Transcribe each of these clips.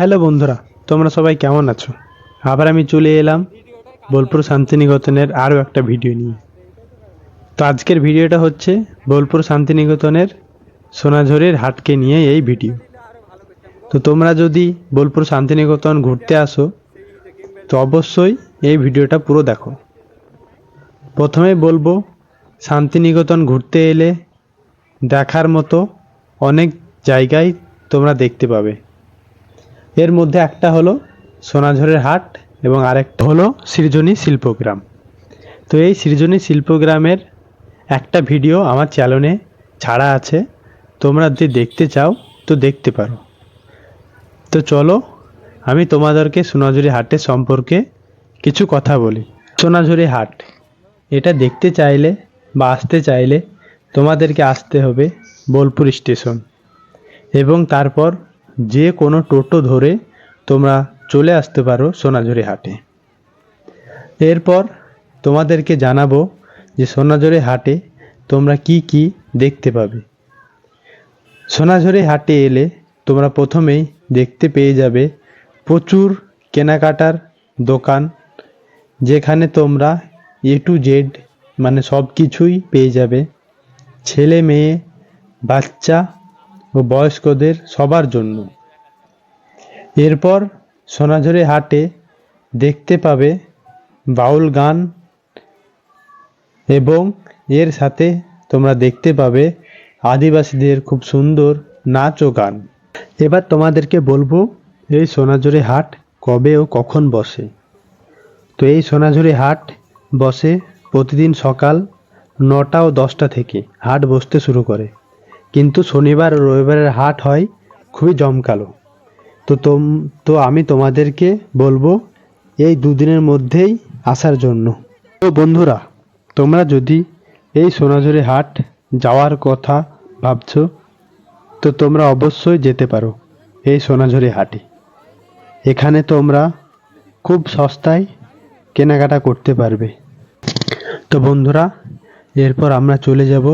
Hello বন্ধুরা, তোমরা সবাই কেমন আছো? আবার আমি চলে এলাম বোলপুর শান্তিনিকেতনের আরও একটা ভিডিও নিয়ে। তো আজকের ভিডিওটা হচ্ছে বোলপুর শান্তিনিকেতনের সোনাঝুরির হাটকে নিয়ে এই ভিডিও। তো তোমরা যদি বোলপুর শান্তিনিকেতন ঘুরতে আসো, তো অবশ্যই এই ভিডিওটা পুরো দেখো। প্রথমে বলব, শান্তিনিকেতন ঘুরতে এলে দেখার মতো অনেক জায়গায় তোমরা দেখতে পাবে। এর মধ্যে একটা হলো সোনাঝুরের হাট এবং আরেকটা হলো সৃজনী শিল্পগ্রাম। তো এই সৃজনী শিল্পগ্রামের একটা ভিডিও আমার চ্যানেলে ছাড়া আছে, তোমরা যদি দেখতে চাও তো দেখতে পারো। তো চলো, আমি তোমাদেরকে সোনাঝুরি হাটের সম্পর্কে কিছু কথা বলি। সোনাঝুরি হাট, এটা দেখতে চাইলে বা আসতে চাইলে তোমাদেরকে আসতে হবে বোলপুর স্টেশন এবং তারপর যে কোনো টোটো ধরে তোমরা চলে আসতে পারো সোনাঝুরি হাটে। এরপর তোমাদেরকে জানাব যে সোনাঝুরি হাটে তোমরা কি কি দেখতে পাবে। সোনাঝুরি হাটে এলে তোমরা প্রথমেই দেখতে পেয়ে যাবে প্রচুর কেনাকাটার দোকান, যেখানে তোমরা এ টু জেড মানে সব কিছুই পেয়ে যাবে। ছেলে মেয়ে, বাচ্চা ও বয়স্কদের সবার জন্য। এরপর সোনাঝুরি হাটে দেখতে পাবে বাউল গান এবং এর সাথে তোমরা দেখতে পাবে আদিবাসীদের খুব সুন্দর নাচ ও গান। এবার তোমাদেরকে বলব এই সোনাঝুরি হাট কবে ও কখন বসে। তো এই সোনাঝুরি হাট বসে প্রতিদিন সকাল নটা ও দশটা থেকে। হাট বসতে শুরু করে। কিন্তু শনিবার ও রবিবারের হাট হয় খুবই জমকালো। তো তোম, তো আমি তোমাদেরকে বলব এই দুদিনের মধ্যেই আসার জন্য। তো বন্ধুরা, তোমরা যদি এই সোনাঝুরি হাট যাওয়ার কথা ভাবছ, তো তোমরা অবশ্যই যেতে পারো এই সোনাঝুরি হাটে। এখানে তোমরা খুব সস্তায় কেনাকাটা করতে পারবে। তো বন্ধুরা, এরপর আমরা চলে যাব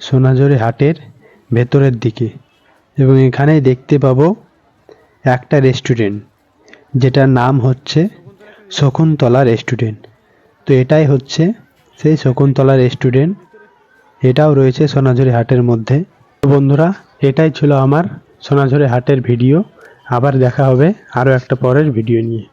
সোনাঝুরি হাটের ভেতরের দিকে। এবং এখানেই দেখতে পাবো একটা রেস্টুরেন্ট, যেটার নাম হচ্ছে শকুন্তলা রেস্টুরেন্ট। তো এটাই হচ্ছে সেই শকুন্তলা রেস্টুরেন্ট। এটাও রয়েছে সোনাঝুরি হাটের মধ্যে। তো বন্ধুরা, এটাই ছিল আমার সোনাঝুরি হাটের ভিডিও। আবার দেখা হবে আরও একটা পরের ভিডিও নিয়ে।